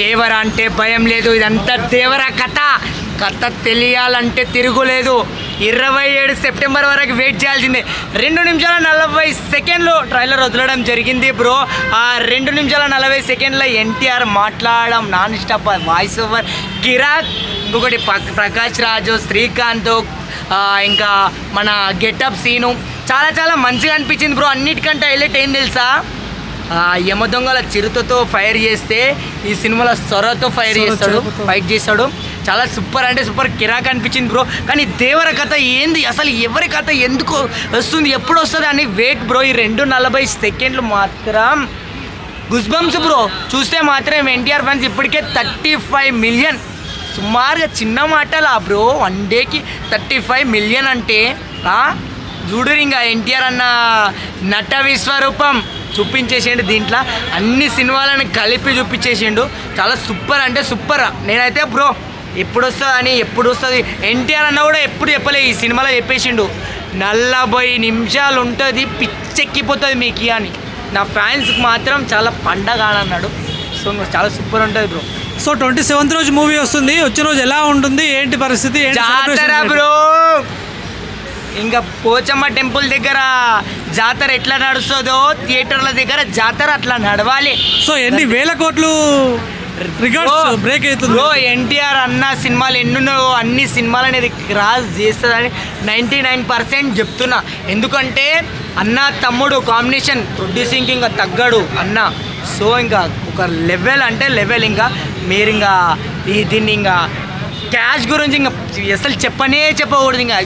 దేవర అంటే భయం లేదు ఇదంతా దేవర కథ. కథ తెలియాలంటే తిరుగులేదు. ఇరవై ఏడు సెప్టెంబర్ వరకు వెయిట్ చేయాల్సిందే. రెండు నిమిషాల నలభై సెకండ్లు ట్రైలర్ వదలడం జరిగింది బ్రో. ఆ రెండు నిమిషాల నలభై సెకండ్ల ఎన్టీఆర్ మాట్లాడడం నాన్ స్టాప్ వాయిస్ ఓవర్ కిరాక్ ఇంకొకటి ప్రకాష్ రాజు శ్రీకాంత్ ఇంకా మన గెటప్ సీను. చాలా చాలా మంచిగా అనిపించింది బ్రో. అన్నిటికంటే హైలైట్ ఏం తెలుసా? యమ దొంగల చిరుతతో ఫైర్ చేస్తే ఈ సినిమాలో సొరతో ఫైర్ చేస్తాడు. ఫైట్ చేస్తాడు. చాలా సూపర్ అంటే సూపర్ కిరాక్ అనిపించింది బ్రో. కానీ దేవర కథ ఏంది? అసలు ఎవరి కథ ఎందుకు వస్తుంది? ఎప్పుడు వస్తుంది అని వెయిట్ బ్రో. ఈ రెండు నలభై సెకండ్లు మాత్రం గుస్బంస్ బ్రో. చూస్తే మాత్రం ఎన్టీఆర్ ఫ్యాన్స్ ఇప్పటికే థర్టీ ఫైవ్ మిలియన్ సుమారుగా చిన్న మాటలా బ్రో. వన్ డేకి థర్టీ ఫైవ్ మిలియన్ అంటే ఆ? చూడురు ఇంకా ఎన్టీఆర్ అన్న నట విశ్వరూపం చూపించేసిండు దీంట్లో. అన్ని సినిమాలను కలిపి చూపించేసిండు. చాలా సూపర్ అంటే సూపర్. నేనైతే బ్రో ఎప్పుడు వస్తుంది అని ఎప్పుడు వస్తుంది ఎన్టీఆర్ అన్న కూడా ఎప్పుడు చెప్పలే ఈ సినిమాలో చెప్పేసిండు. నలభై నిమిషాలు ఉంటుంది పిచ్చెక్కిపోతుంది మీకు అని. నా ఫ్యాన్స్కి మాత్రం చాలా పండగ అని అన్నాడు సో చాలా సూపర్ ఉంటుంది బ్రో. సో ట్వంటీ సెవెంత్ రోజు మూవీ వస్తుంది. వచ్చిన రోజు ఎలా ఉంటుంది? ఏంటి పరిస్థితి? బ్రో! ఇంకా పోచమ్మ టెంపుల్ దగ్గర జాతర ఎట్లా నడుస్తుందో థియేటర్ల దగ్గర జాతర అట్లా నడవాలి. సో ఎన్ని వేల కోట్లు రికార్డ్స్ బ్రేక్ అవుతుంది. బ్రో ఎన్టీఆర్ అన్న సినిమాలు ఎన్నున్నాయో అన్ని సినిమాలు అనేది క్రాస్ చేస్తుందని నైంటీ నైన్ పర్సెంట్ చెప్తున్నా. ఎందుకంటే అన్న తమ్ముడు కాంబినేషన్ ప్రొడ్యూసింగ్కి ఇంకా తగ్గడు అన్న. సో ఇంకా ఒక లెవెల్ అంటే లెవెల్ ఇంకా మీరు ఇంకా ఈ దీన్ని ఇంకా క్యాష్ గురించి ఇంకా అసలు చెప్పనే చెప్పకూడదు ఇంకా.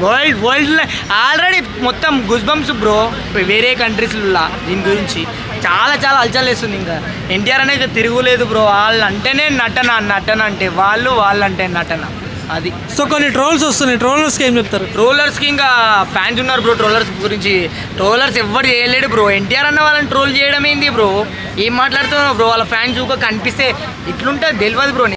వరల్డ్ వరల్డ్లో ఆల్రెడీ మొత్తం గుజ్బంప్స్ బ్రో వేరే కంట్రీస్లో దీని గురించి చాలా చాలా అలచల్ వేస్తుంది ఇంకా. ఎన్టీఆర్ అనేది తిరుగులేదు బ్రో వాళ్ళు అంటేనే నటన నటన అంటే. వాళ్ళు వాళ్ళు అంటే నటన. అది. సో కొన్ని ట్రోల్స్ వస్తున్నాయి. ట్రోలర్స్కి ఏం చెప్తారు? ట్రోలర్స్కి ఇంకా ఫ్యాన్స్ ఉన్నారు బ్రో ట్రోలర్స్ గురించి ట్రోలర్స్ ఎవ్వరు చేయలేడు బ్రో ఎన్టీఆర్ అన్న వాళ్ళని ట్రోల్ చేయడం ఏంది బ్రో ఏం మాట్లాడుతున్నావు బ్రో వాళ్ళ ఫ్యాన్స్ ఊక కనిపిస్తే ఇట్లుంటుంది తెలియదు బ్రో